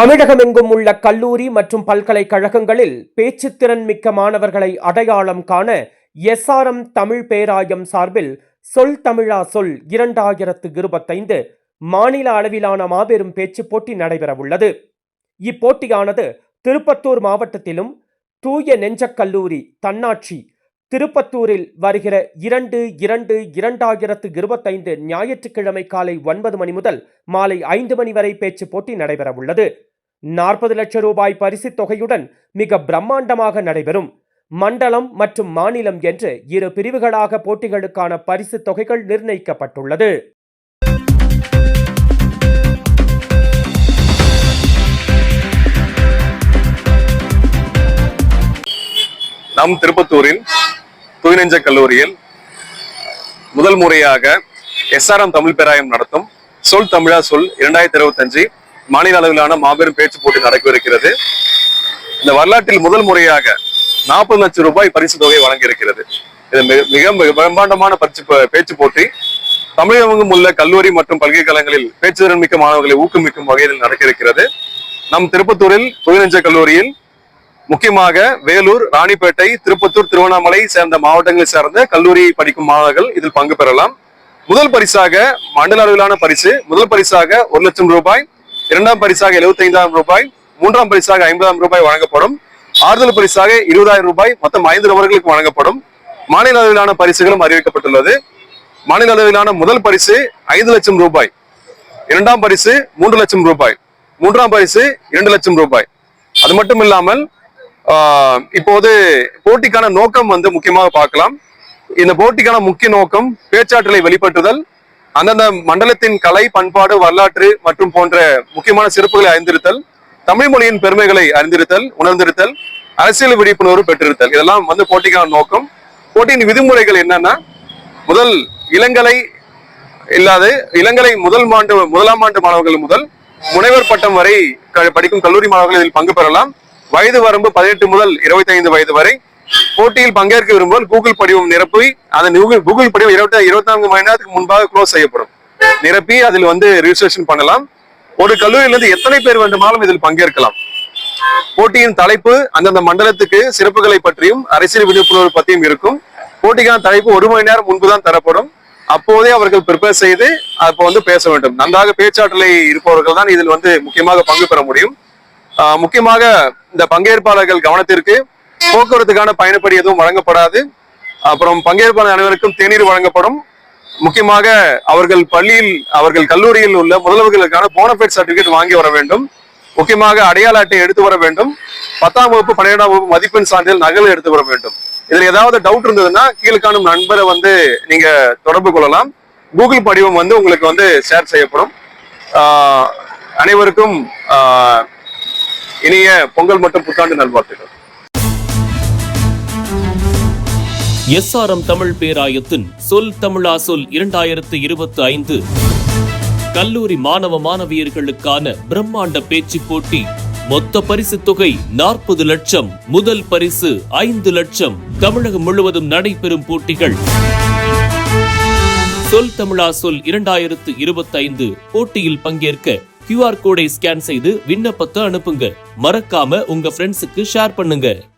தமிழகமெங்கும் உள்ள கல்லூரி மற்றும் பல்கலைக்கழகங்களில் பேச்சுத்திறன் மிக்க மாணவர்களை அடையாளம் காண எஸ்ஆர்எம் தமிழ் பேராயம் சார்பில் சொல் தமிழா சொல் இரண்டாயிரத்து இருபத்தைந்து மாநில அளவிலான மாபெரும் பேச்சு போட்டி நடைபெறவுள்ளது. இப்போட்டியானது திருப்பத்தூர் மாவட்டத்திலும் தூய நெஞ்சக் கல்லூரி தன்னாட்சி திருப்பத்தூரில் வருகிற இரண்டு இரண்டு இரண்டாயிரத்து இருபத்தைந்து ஞாயிற்றுக்கிழமை காலை ஒன்பது மணி முதல் மாலை ஐந்து மணி வரை பேச்சு போட்டி நடைபெறவுள்ளது. நாற்பது லட்சம் ரூபாய் பரிசுத் தொகையுடன் மிக பிரம்மாண்டமாக நடைபெறும். மண்டலம் மற்றும் மாநிலம் என்று இரு பிரிவுகளாக போட்டிகளுக்கான பரிசுத் தொகைகள் நிர்ணயிக்கப்பட்டுள்ளது. நம் திருப்பத்தூரில் தூய்நெஞ்ச கல்லூரியில் முதல் முறையாக எஸ்ஆர்எம் தமிழ் பேராயம் நடத்தும் சொல் தமிழா சொல் இரண்டாயிரத்தி இருபத்தஞ்சு மாநில அளவிலான மாபெரும் பேச்சு போட்டி நடக்கவிருக்கிறது. இந்த வரலாற்றில் முதல் முறையாக நாற்பது லட்சம் ரூபாய் பரிசு தொகை வழங்கியிருக்கிறது. இது மிக மிக பிரம்மாண்டமான பரிசு பேச்சு போட்டி. தமிழகமெங்கும் உள்ள கல்லூரி மற்றும் பல்கலைக்கழகங்களில் பேச்சுதிறன் மிக்க மாணவர்களை ஊக்குவிக்கும் வகையில் நடக்க இருக்கிறது நம் திருப்பத்தூரில் தொழில்நுட்ப கல்லூரியில் முக்கியமாக வேலூர் ராணிப்பேட்டை திருப்பத்தூர் திருவண்ணாமலை சேர்ந்த மாவட்டங்களை சேர்ந்த கல்லூரி படிக்கும் மாணவர்கள் இதில் பங்கு பெறலாம். முதல் பரிசாக மண்டல அளவிலான பரிசு முதல் பரிசாக ஒரு லட்சம் ரூபாய் இரண்டாம் பரிசாக எழுபத்தி ஐந்தாயிரம் ரூபாய் மூன்றாம் பரிசாக ஐம்பதாயிரம் ரூபாய் வழங்கப்படும். ஆறுதல் பரிசாக இருபதாயிரம் ரூபாய் மொத்தம் ஐந்து நபர்களுக்கு வழங்கப்படும். மாநில அளவிலான பரிசுகளும் அறிவிக்கப்பட்டுள்ளது. மாநில அளவிலான முதல் பரிசு ஐந்து லட்சம் ரூபாய். இரண்டாம் பரிசு மூன்று லட்சம் ரூபாய். மூன்றாம் பரிசு இரண்டு லட்சம் ரூபாய். அது மட்டும் இல்லாமல் ஆஹ் இப்போது போட்டிக்கான நோக்கம் வந்து முக்கியமாக பார்க்கலாம். இந்த போட்டிக்கான முக்கிய நோக்கம் பேச்சாற்றலை வெளிப்படுத்துதல் அந்தந்த மண்டலத்தின் கலை பண்பாடு வரலாற்று மற்றும் போன்ற முக்கியமான சிறப்புகளை அறிந்திருத்தல் தமிழ் மொழியின் பெருமைகளை அறிந்திருத்தல் உணர்ந்திருத்தல் அரசியல் விழிப்புணர்வு பெற்றிருத்தல். இதெல்லாம் வந்து போட்டிக்கான நோக்கம். போட்டியின் விதிமுறைகள் என்னன்னா முதல் இளங்கலை இல்லாத இளங்கலை முதல் ஆண்டு முதலாம் ஆண்டு மாணவர்கள் முதல் முனைவர் பட்டம் வரை க- படிக்கும் கல்லூரி மாணவர்கள் இதில் பங்கு பெறலாம். வயது வரம்பு பதினெட்டு முதல் இருபத்தி ஐந்து வயது வரை போட்டியில் பங்கேற்க விரும்புவோர் கூகுள் படிவம் நிரப்பி அதன் கூகுள் படிவம் இருபத்தி இருபத்தி நான்கு மணி நேரத்துக்கு முன்பாக க்ளோஸ் செய்யப்படும். நிரப்பி அதில் வந்து ரிஜிஸ்ட்ரேஷன் பண்ணலாம். ஒரு கல்லூரியிலிருந்து எத்தனை பேர் வேண்டுமானாலும் இதில் பங்கேற்கலாம். போட்டியின் தலைப்பு அந்தந்த மண்டலத்துக்கு சிறப்புகளை பற்றியும் அரசியல் விழிப்புணர்வு பற்றியும் இருக்கும். போட்டிக்கான தலைப்பு ஒரு மணி நேரம் முன்பு தான் தரப்படும். அப்போதே அவர்கள் ப்ரிப்பேர் செய்து அப்போ வந்து பேச வேண்டும். நன்றாக பேச்சாற்றலை இருப்பவர்கள் தான் இதில் வந்து முக்கியமாக பங்கு பெற முடியும். ஆஹ் முக்கியமாக இந்த பங்கேற்பாளர்கள் கவனத்திற்கு போக்குவரத்துக்கான பயணப்படி எதுவும் வழங்கப்படாது. அப்புறம் பங்கேற்பாளர் அனைவருக்கும் தேநீர் வழங்கப்படும். முக்கியமாக அவர்கள் பள்ளியில் அவர்கள் கல்லூரியில் உள்ள முதல்வர்களுக்கான போனஃபைட் சர்டிபிகேட் வாங்கி வர வேண்டும். முக்கியமாக அடையாள அட்டை எடுத்து வர வேண்டும். பத்தாம் வகுப்பு பன்னிரெண்டாம் வகுப்பு மதிப்பெண் சான்றிதழ் நகல் எடுத்து வர வேண்டும். இதுல ஏதாவது டவுட் இருந்ததுன்னா கீழ்காணும் நண்பரை வந்து நீங்க தொடர்பு கொள்ளலாம். கூகுள் படிவம் வந்து உங்களுக்கு வந்து ஷேர் செய்யப்படும். அனைவருக்கும் இனிய பொங்கல் மற்றும் புத்தாண்டு நல்வாழ்த்துக்கள். எஸ்ஆர்எம் தமிழ் பேராயத்தின் சொல் தமிழா சொல் இரண்டாயிரத்து இருபத்தி ஐந்து. கல்லூரி மாணவ மாணவியர்களுக்கான பிரம்மாண்ட பேச்சுப் போட்டி மொத்த பரிசு தொகை நாற்பது லட்சம் முதல் பரிசு ஐந்து லட்சம். தமிழகம் முழுவதும் நடைபெறும் போட்டிகள். சொல் தமிழா சொல் இரண்டாயிரத்து இருபத்தைந்து போட்டியில் பங்கேற்க கியூஆர் கோடை ஸ்கேன் செய்து விண்ணப்பத்தை அனுப்புங்க. மறக்காம உங்க ஃப்ரெண்ட்ஸுக்கு ஷேர் பண்ணுங்க.